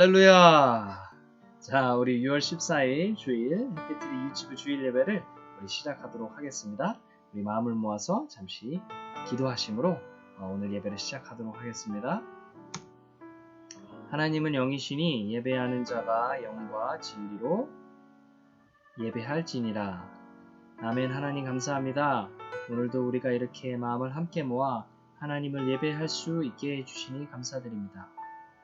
할렐루야! 자, 우리 6월 14일 주일 햇빛TV 유치부 주일 예배를 우리 시작하도록 하겠습니다. 우리 마음을 모아서 잠시 기도하심으로 어, 오늘 예배를 시작하도록 하겠습니다. 하나님은 영이시니 예배하는 자가 영과 진리로 예배할지니라. 아멘 하나님 감사합니다. 오늘도 우리가 이렇게 마음을 함께 모아 하나님을 예배할 수 있게 해주시니 감사드립니다.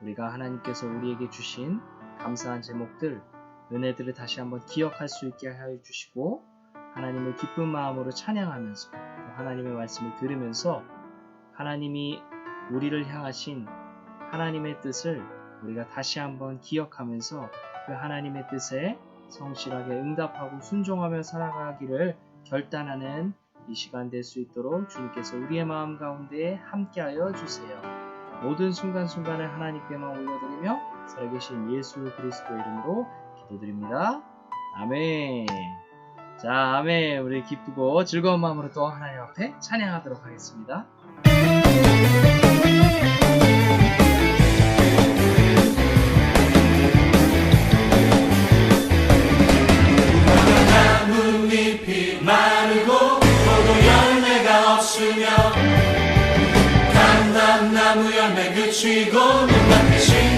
우리가 하나님께서 우리에게 주신 감사한 제목들, 은혜들을 다시 한번 기억할 수 있게 하여 주시고 하나님을 기쁜 마음으로 찬양하면서 또 하나님의 말씀을 들으면서 하나님이 우리를 향하신 하나님의 뜻을 우리가 다시 한번 기억하면서 그 하나님의 뜻에 성실하게 응답하고 순종하며 살아가기를 결단하는 이 시간 될 수 있도록 주님께서 우리의 마음 가운데 함께하여 주세요. 모든 순간순간을 하나님께만 올려드리며 살아계신 예수 그리스도 이름으로 기도드립니다. 아멘. 자, 아멘. 우리 기쁘고 즐거운 마음으로 또 하나님 앞에 찬양하도록 하겠습니다. 나뭇잎이 마 열매 그치고 눈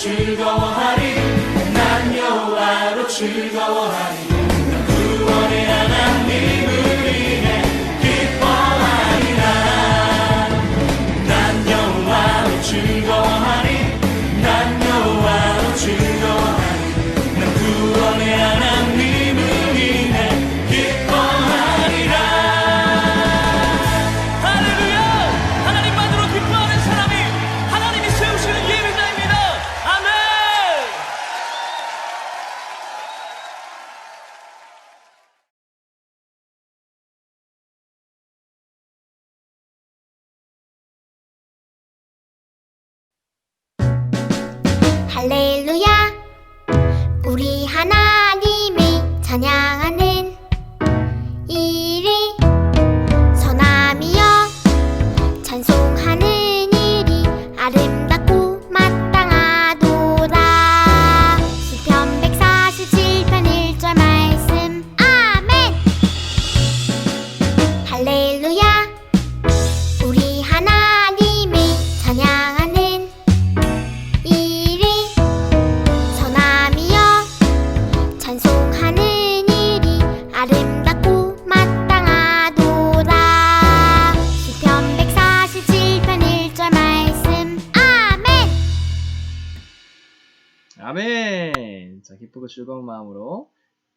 즐거워하리. 난 여호와로 즐거워하리 하나님을 찬양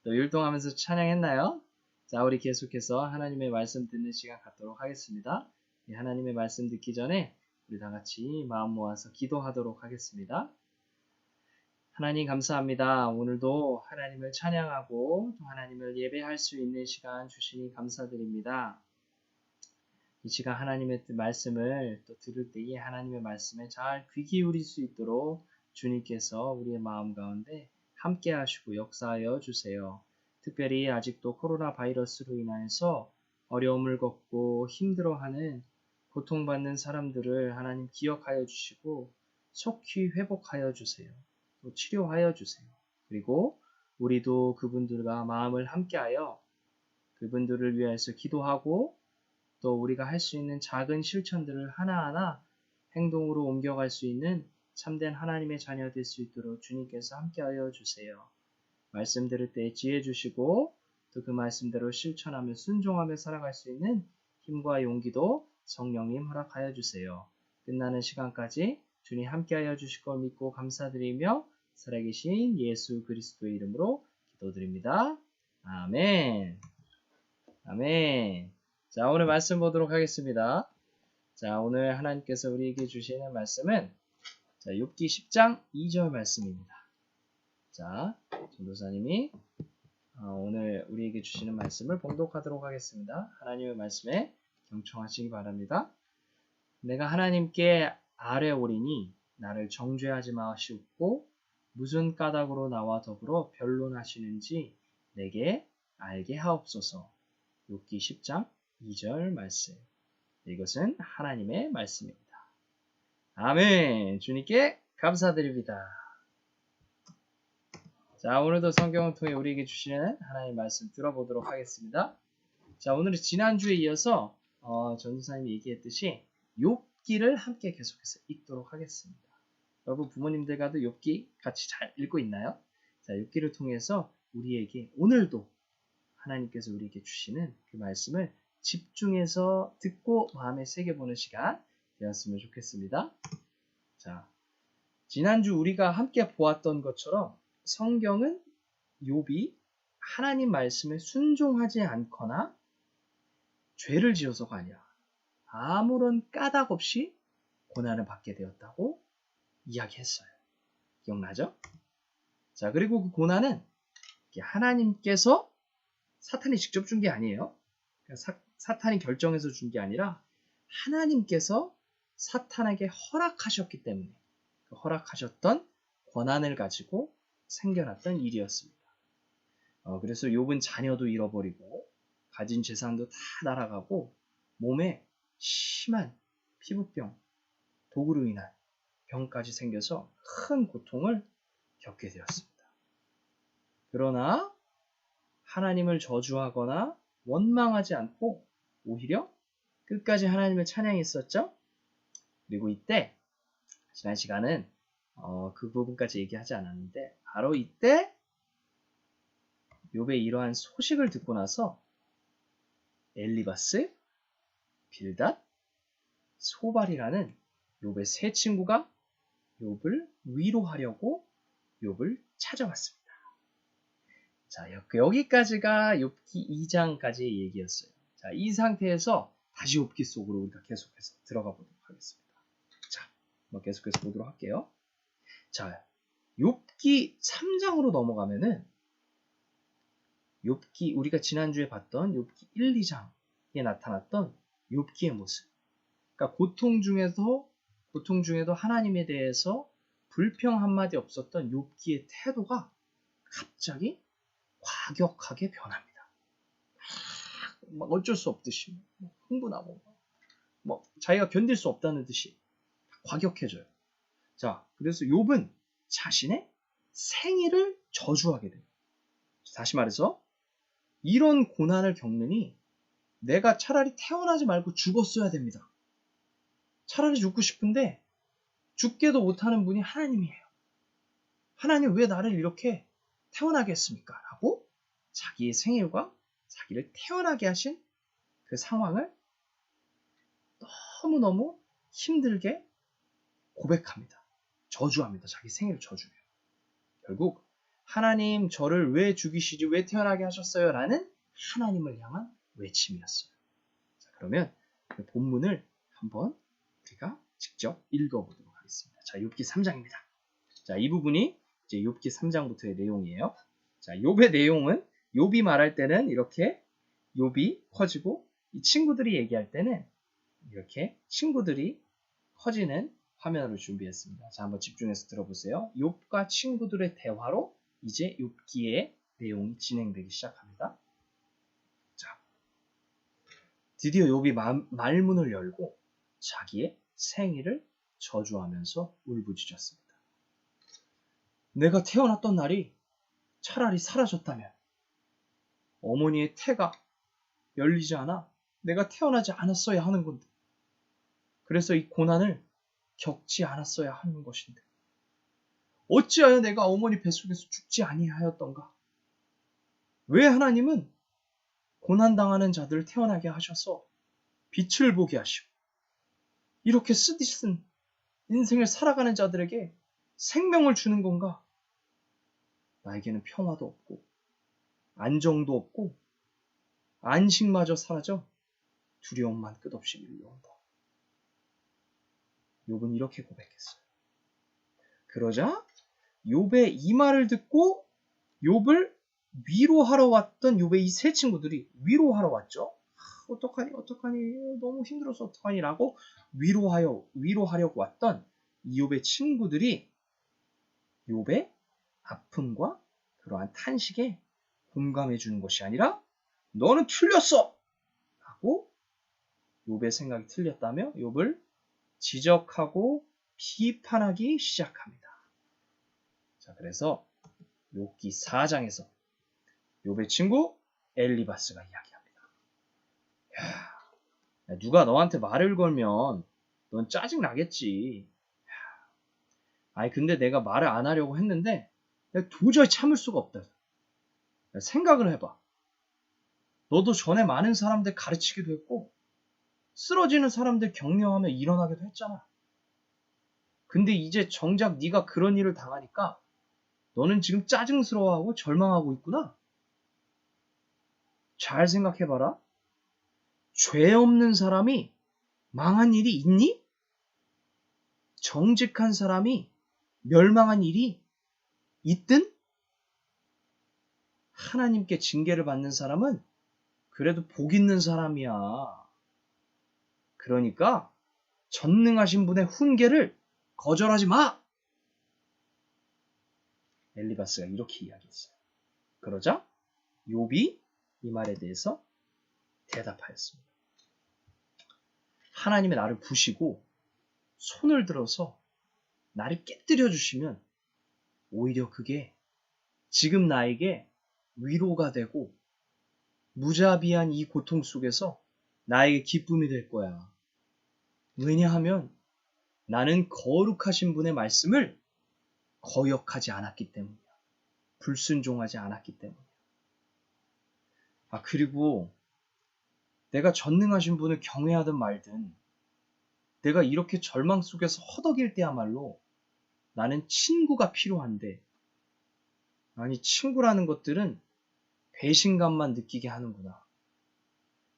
또 율동하면서 찬양했나요? 자, 우리 계속해서 하나님의 말씀 듣는 시간 갖도록 하겠습니다. 이 하나님의 말씀 듣기 전에 우리 다 같이 마음 모아서 기도하도록 하겠습니다. 하나님 감사합니다. 오늘도 하나님을 찬양하고 또 하나님을 예배할 수 있는 시간 주시니 감사드립니다. 이 시간 하나님의 뜻 말씀을 또 들을 때에 하나님의 말씀에 잘 귀 기울일 수 있도록 주님께서 우리의 마음 가운데 함께 하시고 역사하여 주세요. 특별히 아직도 코로나 바이러스로 인하여서 어려움을 겪고 힘들어하는 고통받는 사람들을 하나님 기억하여 주시고 속히 회복하여 주세요. 또 치료하여 주세요. 그리고 우리도 그분들과 마음을 함께하여 그분들을 위해서 기도하고 또 우리가 할 수 있는 작은 실천들을 하나하나 행동으로 옮겨갈 수 있는 참된 하나님의 자녀 될 수 있도록 주님께서 함께하여 주세요. 말씀 들을 때 지혜 주시고 또 그 말씀대로 실천하며 순종하며 살아갈 수 있는 힘과 용기도 성령님 허락하여 주세요. 끝나는 시간까지 주님 함께하여 주실 걸 믿고 감사드리며 살아계신 예수 그리스도의 이름으로 기도드립니다. 아멘. 아멘. 자, 오늘 말씀 보도록 하겠습니다. 자, 오늘 하나님께서 우리에게 주시는 말씀은 자, 욥기 10장 2절 말씀입니다. 자, 전도사님이 어, 오늘 우리에게 주시는 말씀을 봉독하도록 하겠습니다. 하나님의 말씀에 경청하시기 바랍니다. 내가 하나님께 아뢰오리니 나를 정죄하지 마시옵고 무슨 까닭으로 나와 더불어 변론하시는지 내게 알게 하옵소서. 욥기 10장 2절 말씀. 이것은 하나님의 말씀입니다. 아멘. 주님께 감사드립니다. 자, 오늘도 성경을 통해 우리에게 주시는 하나님의 말씀 들어보도록 하겠습니다. 자, 오늘은 지난주에 이어서 어, 전도사님이 얘기했듯이 욥기를 함께 계속해서 읽도록 하겠습니다. 여러분 부모님들과도 욥기 같이 잘 읽고 있나요? 자, 욥기를 통해서 우리에게 오늘도 하나님께서 우리에게 주시는 그 말씀을 집중해서 듣고 마음에 새겨보는 시간 되었으면 좋겠습니다. 자, 지난주 우리가 함께 보았던 것처럼 성경은 욥이 하나님 말씀에 순종하지 않거나 죄를 지어서가 아니라 아무런 까닭 없이 고난을 받게 되었다고 이야기했어요. 기억나죠? 자, 그리고 그 고난은 하나님께서 사탄이 직접 준 게 아니에요. 사, 사탄이 결정해서 준 게 아니라 하나님께서 사탄에게 허락하셨기 때문에 그 허락하셨던 권한을 가지고 생겨났던 일이었습니다. 어, 그래서 욥은 자녀도 잃어버리고 가진 재산도 다 날아가고 몸에 심한 피부병, 독으로 인한 병까지 생겨서 큰 고통을 겪게 되었습니다. 그러나 하나님을 저주하거나 원망하지 않고 오히려 끝까지 하나님을 찬양했었죠. 그리고 이때 지난 시간은 어, 그 부분까지 얘기하지 않았는데 바로 이때 욥의 이러한 소식을 듣고 나서 엘리바스, 빌닷, 소발이라는 욥의 세 친구가 욥을 위로하려고 욥을 찾아왔습니다. 자, 여기까지가 욥기 2장까지의 얘기였어요. 자, 이 상태에서 다시 욥기 속으로 우리가 계속해서 들어가 보도록 하겠습니다. 계속해서 보도록 할게요. 자, 욥기 3장으로 넘어가면은 욥기 우리가 지난주에 봤던 욥기 1, 2장에 나타났던 욥기의 모습. 그러니까 고통 중에서 고통 중에도 하나님에 대해서 불평 한마디 없었던 욥기의 태도가 갑자기 과격하게 변합니다. 막 어쩔 수 없듯이 뭐 흥분하고 뭐 자기가 견딜 수 없다는 듯이 과격해져요. 자, 그래서 욥은 자신의 생일을 저주하게 돼요. 다시 말해서 이런 고난을 겪느니 내가 차라리 태어나지 말고 죽었어야 됩니다. 차라리 죽고 싶은데 죽게도 못하는 분이 하나님이에요. 하나님 왜 나를 이렇게 태어나게 했습니까? 라고 자기의 생일과 자기를 태어나게 하신 그 상황을 너무너무 힘들게 고백합니다. 저주합니다. 자기 생일을 저주해요. 결국 하나님 저를 왜 죽이시지 왜 태어나게 하셨어요? 라는 하나님을 향한 외침이었어요. 자, 그러면 그 본문을 한번 우리가 직접 읽어보도록 하겠습니다. 자, 욥기 3장입니다. 자, 이 부분이 이제 욥기 3장부터의 내용이에요. 자, 욥의 내용은 욥이 말할 때는 이렇게 욥이 커지고 이 친구들이 얘기할 때는 이렇게 친구들이 커지는 화면으로 준비했습니다. 자, 한번 집중해서 들어보세요. 욥과 친구들의 대화로 이제 욥기의 내용이 진행되기 시작합니다. 자, 드디어 욥이 말문을 열고 자기의 생일을 저주하면서 울부짖었습니다. 내가 태어났던 날이 차라리 사라졌다면 어머니의 태가 열리지 않아 내가 태어나지 않았어야 하는 건데 그래서 이 고난을 겪지 않았어야 하는 것인데 어찌하여 내가 어머니 뱃속에서 죽지 아니하였던가? 왜 하나님은 고난당하는 자들을 태어나게 하셔서 빛을 보게 하시고 이렇게 쓰디쓴 인생을 살아가는 자들에게 생명을 주는 건가? 나에게는 평화도 없고 안정도 없고 안식마저 사라져 두려움만 끝없이 밀려온다. 욥은 이렇게 고백했어요. 그러자 욥의 이 말을 듣고 욥을 위로하러 왔던 욥의 이 세 친구들이 위로하러 왔죠. 아, 어떡하니 어떡하니 너무 힘들어서 어떡하니라고 위로하여 위로하려고 왔던 이 욥의 친구들이 욥의 아픔과 그러한 탄식에 공감해 주는 것이 아니라 너는 틀렸어 하고 욥의 생각이 틀렸다며 욥을 지적하고 비판하기 시작합니다. 자, 그래서 욥기 4장에서 욥의 친구 엘리바스가 이야기합니다. 야, 누가 너한테 말을 걸면 넌 짜증 나겠지. 야, 아니 근데 내가 말을 안 하려고 했는데 도저히 참을 수가 없다. 야, 생각을 해봐. 너도 전에 많은 사람들 가르치기도 했고 쓰러지는 사람들 격려하며 일어나기도 했잖아. 근데 이제 정작 네가 그런 일을 당하니까 너는 지금 짜증스러워하고 절망하고 있구나. 잘 생각해봐라. 죄 없는 사람이 망한 일이 있니? 정직한 사람이 멸망한 일이 있든? 하나님께 징계를 받는 사람은 그래도 복 있는 사람이야. 그러니까 전능하신 분의 훈계를 거절하지 마! 엘리바스가 이렇게 이야기했어요. 그러자 욥이 이 말에 대해서 대답하였습니다. 하나님의 나를 부시고 손을 들어서 나를 깨뜨려 주시면 오히려 그게 지금 나에게 위로가 되고 무자비한 이 고통 속에서 나에게 기쁨이 될 거야. 왜냐하면 나는 거룩하신 분의 말씀을 거역하지 않았기 때문이야. 불순종하지 않았기 때문이야. 아, 그리고 내가 전능하신 분을 경외하든 말든 내가 이렇게 절망 속에서 허덕일 때야말로 나는 친구가 필요한데 아니 친구라는 것들은 배신감만 느끼게 하는구나.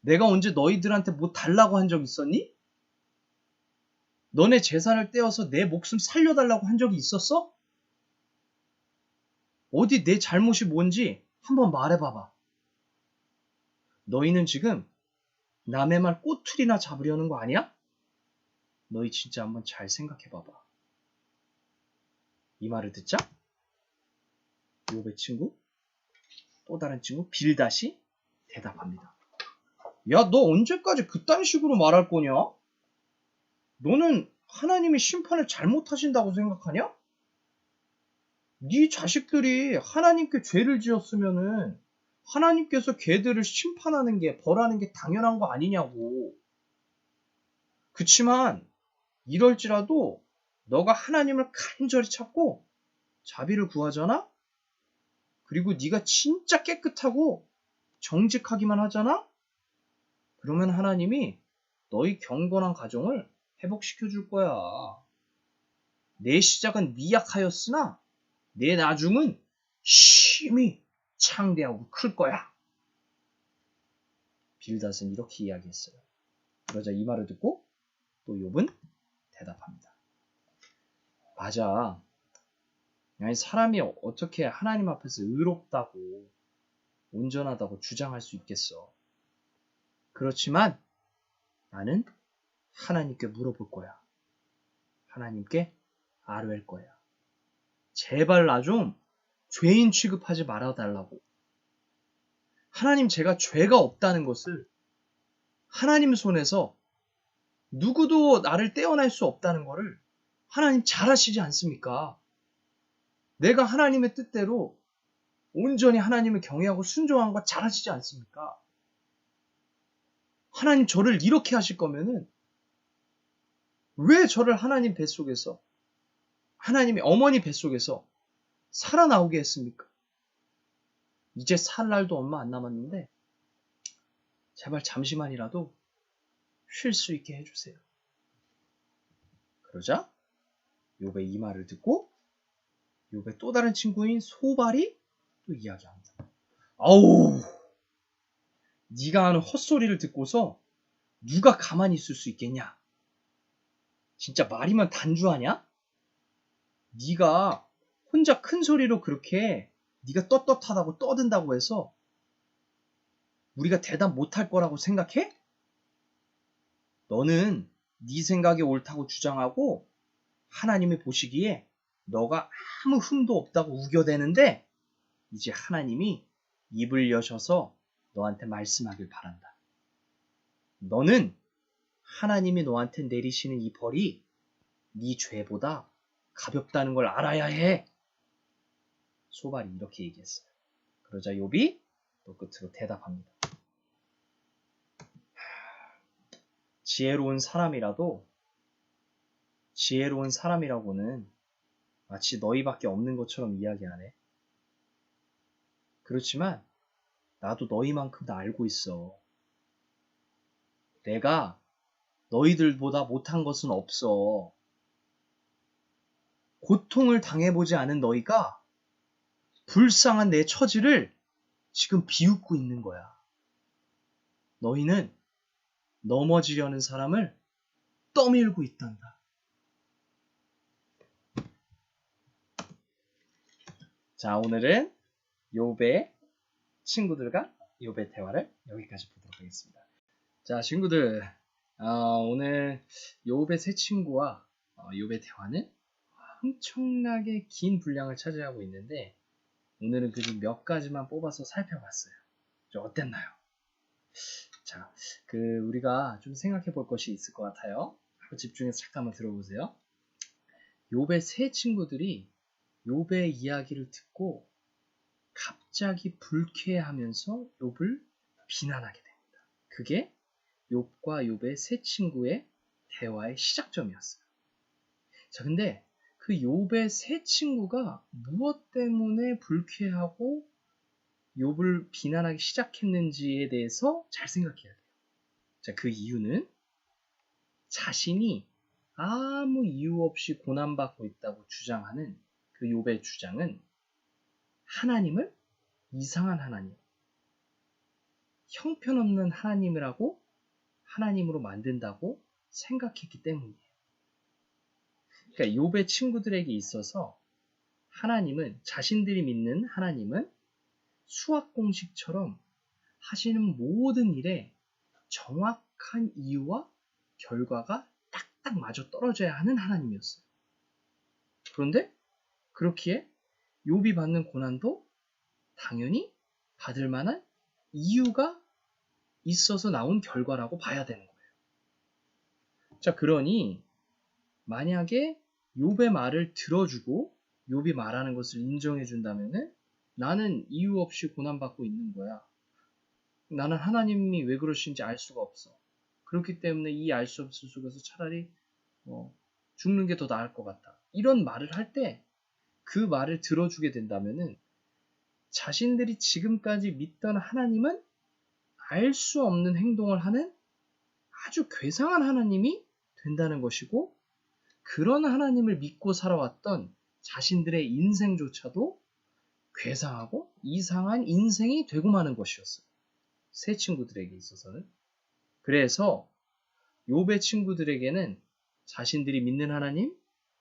내가 언제 너희들한테 뭐 달라고 한 적 있었니? 너네 재산을 떼어서 내 목숨 살려달라고 한 적이 있었어? 어디 내 잘못이 뭔지 한번 말해봐봐. 너희는 지금 남의 말 꼬투리나 잡으려는 거 아니야? 너희 진짜 한번 잘 생각해봐봐. 이 말을 듣자 요배 친구 또 다른 친구 빌다시 대답합니다. 야, 너 언제까지 그딴 식으로 말할 거냐? 너는 하나님이 심판을 잘못하신다고 생각하냐? 네 자식들이 하나님께 죄를 지었으면은 하나님께서 걔들을 심판하는 게 벌하는 게 당연한 거 아니냐고. 그치만 이럴지라도 너가 하나님을 간절히 찾고 자비를 구하잖아? 그리고 네가 진짜 깨끗하고 정직하기만 하잖아? 그러면 하나님이 너희 경건한 가정을 회복시켜 줄 거야. 내 시작은 미약하였으나 내 나중은 심히 창대하고 클 거야. 빌닷은 이렇게 이야기했어요. 그러자 이 말을 듣고 또 욥은 대답합니다. 맞아. 아니 사람이 어떻게 하나님 앞에서 의롭다고 온전하다고 주장할 수 있겠어. 그렇지만 나는 하나님께 물어볼 거야. 하나님께 아뢰할 거야. 제발 나 좀 죄인 취급하지 말아달라고. 하나님 제가 죄가 없다는 것을 하나님 손에서 누구도 나를 떼어낼 수 없다는 것을 하나님 잘 아시지 않습니까? 내가 하나님의 뜻대로 온전히 하나님을 경외하고 순종한 거잘 아시지 않습니까? 하나님 저를 이렇게 하실 거면은 왜 저를 하나님 뱃속에서 하나님의 어머니 뱃속에서 살아나오게 했습니까? 이제 살 날도 얼마 안 남았는데 제발 잠시만이라도 쉴 수 있게 해주세요. 그러자 욥의 이 말을 듣고 욥의 또 다른 친구인 소발이 또 이야기합니다. 아우, 네가 하는 헛소리를 듣고서 누가 가만히 있을 수 있겠냐? 진짜 말이면 단주하냐? 네가 혼자 큰 소리로 그렇게 네가 떳떳하다고 떠든다고 해서 우리가 대답 못할 거라고 생각해? 너는 네 생각이 옳다고 주장하고 하나님이 보시기에 너가 아무 흠도 없다고 우겨대는데 이제 하나님이 입을 여셔서 너한테 말씀하길 바란다. 너는 하나님이 너한테 내리시는 이 벌이 네 죄보다 가볍다는 걸 알아야 해. 소발이 이렇게 얘기했어요. 그러자 욥이 또 끝으로 대답합니다. 지혜로운 사람이라도 지혜로운 사람이라고는 마치 너희밖에 없는 것처럼 이야기하네. 그렇지만 나도 너희만큼 다 알고 있어. 내가 너희들보다 못한 것은 없어. 고통을 당해보지 않은 너희가 불쌍한 내 처지를 지금 비웃고 있는 거야. 너희는 넘어지려는 사람을 떠밀고 있단다. 자, 오늘은 욥의 친구들과 욥의 대화를 여기까지 보도록 하겠습니다. 자, 친구들, 어, 오늘 욥의 세 친구와 어, 욥의 대화는 엄청나게 긴 분량을 차지하고 있는데 오늘은 그중 몇 가지만 뽑아서 살펴봤어요. 좀 어땠나요? 자, 그 우리가 좀 생각해 볼 것이 있을 것 같아요. 집중해서 잠깐만 들어보세요. 욥의 세 친구들이 욥의 이야기를 듣고 갑자기 불쾌해하면서 욥을 비난하게 됩니다. 그게 욥과 욥의 세 친구의 대화의 시작점이었어요. 자, 근데 그 욥의 세 친구가 무엇 때문에 불쾌하고 욥을 비난하기 시작했는지에 대해서 잘 생각해야 돼요. 자, 그 이유는 자신이 아무 이유 없이 고난받고 있다고 주장하는 그 욥의 주장은 하나님을 이상한 하나님, 형편없는 하나님이라고 하나님으로 만든다고 생각했기 때문이에요. 그러니까 욥의 친구들에게 있어서 하나님은 자신들이 믿는 하나님은 수학 공식처럼 하시는 모든 일에 정확한 이유와 결과가 딱딱 맞아 떨어져야 하는 하나님이었어요. 그런데 그렇기에 욥이 받는 고난도 당연히 받을 만한 이유가 있어서 나온 결과라고 봐야 되는 거예요. 자, 그러니 만약에 욥의 말을 들어주고 욥이 말하는 것을 인정해 준다면은 나는 이유 없이 고난받고 있는 거야. 나는 하나님이 왜 그러신지 알 수가 없어. 그렇기 때문에 이 알 수 없을 속에서 차라리 뭐 죽는 게 더 나을 것 같다. 이런 말을 할 때 그 말을 들어주게 된다면은 자신들이 지금까지 믿던 하나님은 알 수 없는 행동을 하는 아주 괴상한 하나님이 된다는 것이고 그런 하나님을 믿고 살아왔던 자신들의 인생조차도 괴상하고 이상한 인생이 되고 마는 것이었어요. 세 친구들에게 있어서는. 그래서 욥의 친구들에게는 자신들이 믿는 하나님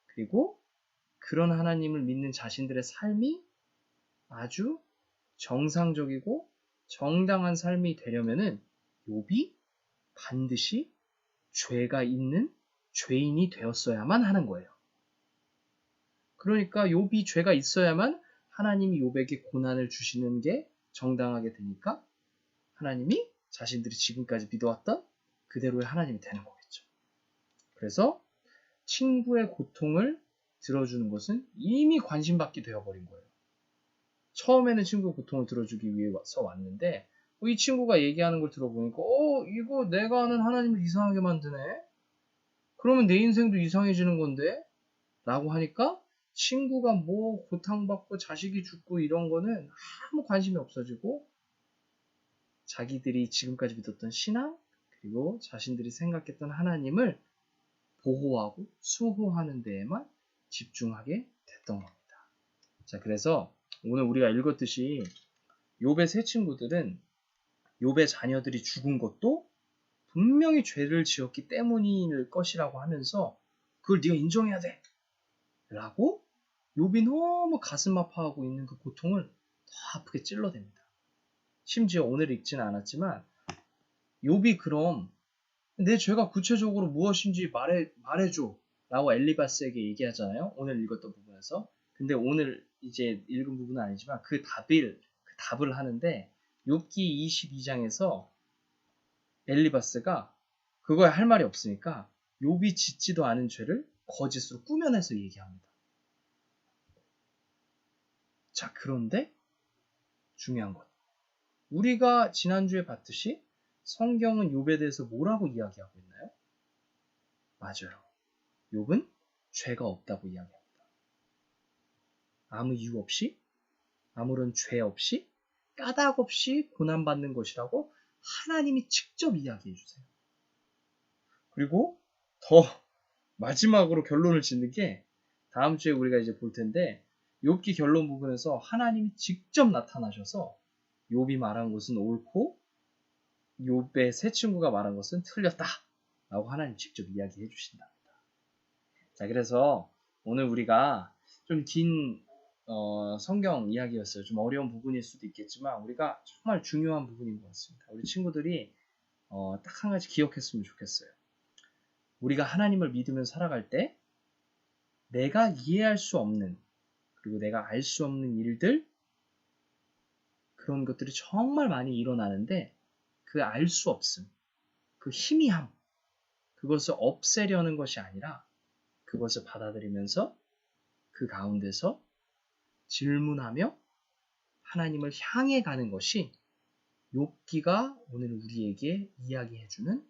그리고 그런 하나님을 믿는 자신들의 삶이 아주 정상적이고 정당한 삶이 되려면은 욥이 반드시 죄가 있는 죄인이 되었어야만 하는 거예요. 그러니까 욥이 죄가 있어야만 하나님이 욥에게 고난을 주시는 게 정당하게 되니까 하나님이 자신들이 지금까지 믿어왔던 그대로의 하나님이 되는 거겠죠. 그래서 친구의 고통을 들어주는 것은 이미 관심받게 되어버린 거예요. 처음에는 친구의 고통을 들어주기 위해서 왔는데 어, 이 친구가 얘기하는 걸 들어보니까 어 이거 내가 아는 하나님을 이상하게 만드네. 그러면 내 인생도 이상해지는 건데? 라고 하니까 친구가 뭐 고통받고 자식이 죽고 이런 거는 아무 관심이 없어지고 자기들이 지금까지 믿었던 신앙 그리고 자신들이 생각했던 하나님을 보호하고 수호하는 데에만 집중하게 됐던 겁니다. 자, 그래서 오늘 우리가 읽었듯이 욥의 세 친구들은 욥의 자녀들이 죽은 것도 분명히 죄를 지었기 때문일 것이라고 하면서 그걸 네가 인정해야 돼. 라고 욥이 너무 가슴 아파하고 있는 그 고통을 더 아프게 찔러댑니다. 심지어 오늘 읽지는 않았지만 욥이 그럼 내 죄가 구체적으로 무엇인지 말해 말해줘 라고 엘리바스에게 얘기하잖아요. 오늘 읽었던 부분에서. 근데 오늘 이제 읽은 부분은 아니지만 그 답을 그 답을 하는데 욥기 22장에서 엘리바스가 그거에 할 말이 없으니까 욥이 짓지도 않은 죄를 거짓으로 꾸며내서 얘기합니다. 자, 그런데 중요한 것. 우리가 지난주에 봤듯이 성경은 욥에 대해서 뭐라고 이야기하고 있나요? 맞아요. 욥은 죄가 없다고 이야기합니다. 아무 이유 없이 아무런 죄 없이 까닭 없이 고난받는 것이라고 하나님이 직접 이야기해 주세요. 그리고 더 마지막으로 결론을 짓는 게 다음 주에 우리가 이제 볼 텐데 욥기 결론 부분에서 하나님이 직접 나타나셔서 욥이 말한 것은 옳고 욥의 세 친구가 말한 것은 틀렸다. 라고 하나님 직접 이야기해 주신답니다. 자, 그래서 오늘 우리가 좀 긴 어, 성경 이야기였어요. 좀 어려운 부분일 수도 있겠지만 우리가 정말 중요한 부분인 것 같습니다. 우리 친구들이 어, 딱 한 가지 기억했으면 좋겠어요. 우리가 하나님을 믿으면 살아갈 때 내가 이해할 수 없는 그리고 내가 알 수 없는 일들 그런 것들이 정말 많이 일어나는데 그 알 수 없음, 그 희미함 그것을 없애려는 것이 아니라 그것을 받아들이면서 그 가운데서 질문하며 하나님을 향해 가는 것이 욥기가 오늘 우리에게 이야기해주는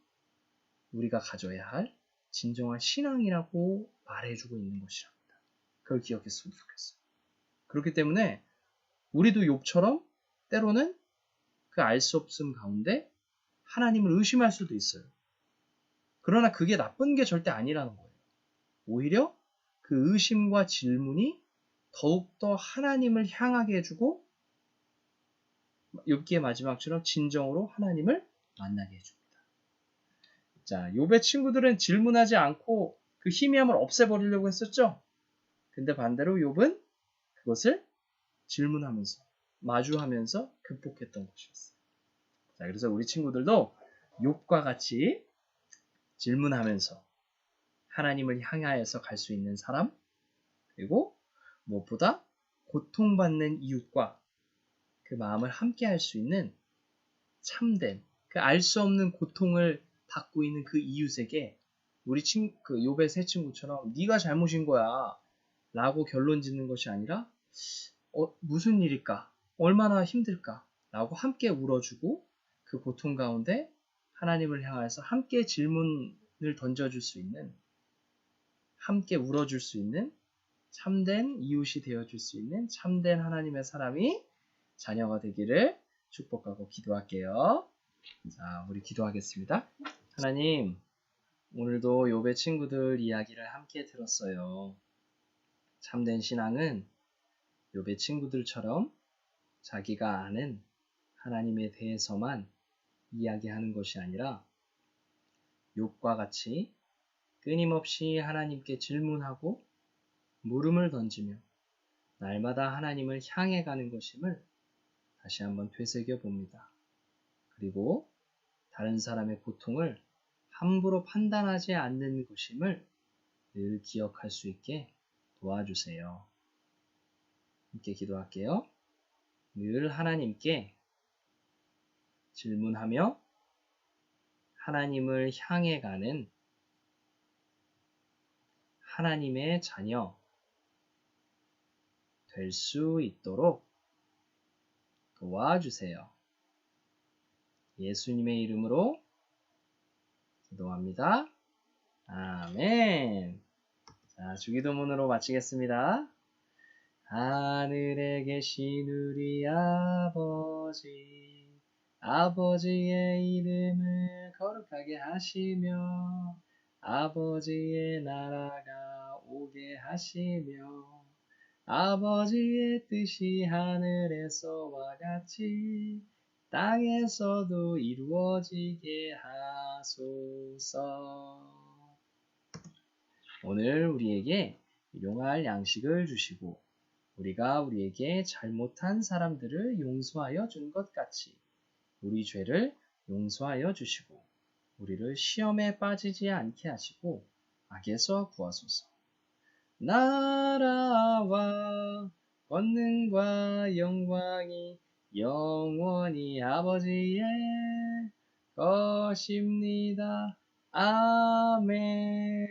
우리가 가져야 할 진정한 신앙이라고 말해주고 있는 것이랍니다. 그걸 기억했으면 좋겠어요. 그렇기 때문에 우리도 욥처럼 때로는 그 알 수 없음 가운데 하나님을 의심할 수도 있어요. 그러나 그게 나쁜 게 절대 아니라는 거예요. 오히려 그 의심과 질문이 더욱더 하나님을 향하게 해주고 욥기의 마지막처럼 진정으로 하나님을 만나게 해줍니다. 자, 욥의 친구들은 질문하지 않고 그 희미함을 없애버리려고 했었죠. 근데 반대로 욥은 그것을 질문하면서 마주하면서 극복했던 것이었어요. 자, 그래서 우리 친구들도 욥과 같이 질문하면서 하나님을 향하여서 갈 수 있는 사람 그리고 무엇보다 고통받는 이웃과 그 마음을 함께 할 수 있는 참된 그 알 수 없는 고통을 받고 있는 그 이웃에게 우리 친, 그 욥의 세 친구처럼 네가 잘못인 거야 라고 결론 짓는 것이 아니라 어, 무슨 일일까? 얼마나 힘들까? 라고 함께 울어주고 그 고통 가운데 하나님을 향해서 함께 질문을 던져줄 수 있는 함께 울어줄 수 있는 참된 이웃이 되어줄 수 있는 참된 하나님의 사람이 자녀가 되기를 축복하고 기도할게요. 자, 우리 기도하겠습니다. 하나님, 오늘도 요배 친구들 이야기를 함께 들었어요. 참된 신앙은 요배 친구들처럼 자기가 아는 하나님에 대해서만 이야기하는 것이 아니라 욕과 같이 끊임없이 하나님께 질문하고 물음을 던지며 날마다 하나님을 향해 가는 것임을 다시 한번 되새겨 봅니다. 그리고 다른 사람의 고통을 함부로 판단하지 않는 것임을 늘 기억할 수 있게 도와주세요. 함께 기도할게요. 늘 하나님께 질문하며 하나님을 향해 가는 하나님의 자녀 될 수 있도록 도와주세요. 예수님의 이름으로 기도합니다. 아멘. 자, 주기도문으로 마치겠습니다. 하늘에 계신 우리 아버지, 아버지의 이름을 거룩하게 하시며, 아버지의 나라가 오게 하시며, 아버지의 뜻이 하늘에서와 같이 땅에서도 이루어지게 하소서. 오늘 우리에게 일용할 양식을 주시고 우리가 우리에게 잘못한 사람들을 용서하여 준 것 같이 우리 죄를 용서하여 주시고 우리를 시험에 빠지지 않게 하시고 악에서 구하소서. 나라와 권능과 영광이 영원히 아버지의 것입니다. 아멘.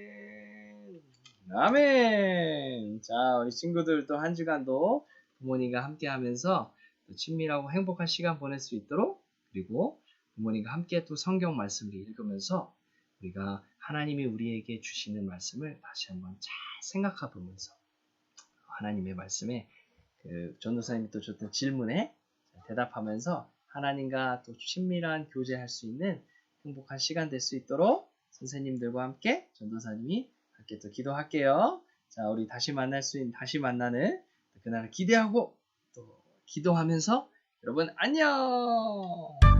아멘. 자, 우리 친구들 또 한 주간도 부모님과 함께 하면서 또 친밀하고 행복한 시간 보낼 수 있도록 그리고 부모님과 함께 또 성경 말씀을 읽으면서 우리가 하나님이 우리에게 주시는 말씀을 다시 한번 잘 생각해 보면서 하나님의 말씀에 그 전도사님이 또 줬던 질문에 대답하면서 하나님과 또 친밀한 교제할 수 있는 행복한 시간 될 수 있도록 선생님들과 함께 전도사님이 함께 또 기도할게요. 자, 우리 다시 만날 수 있는 다시 만나는 그날을 기대하고 또 기도하면서 여러분 안녕.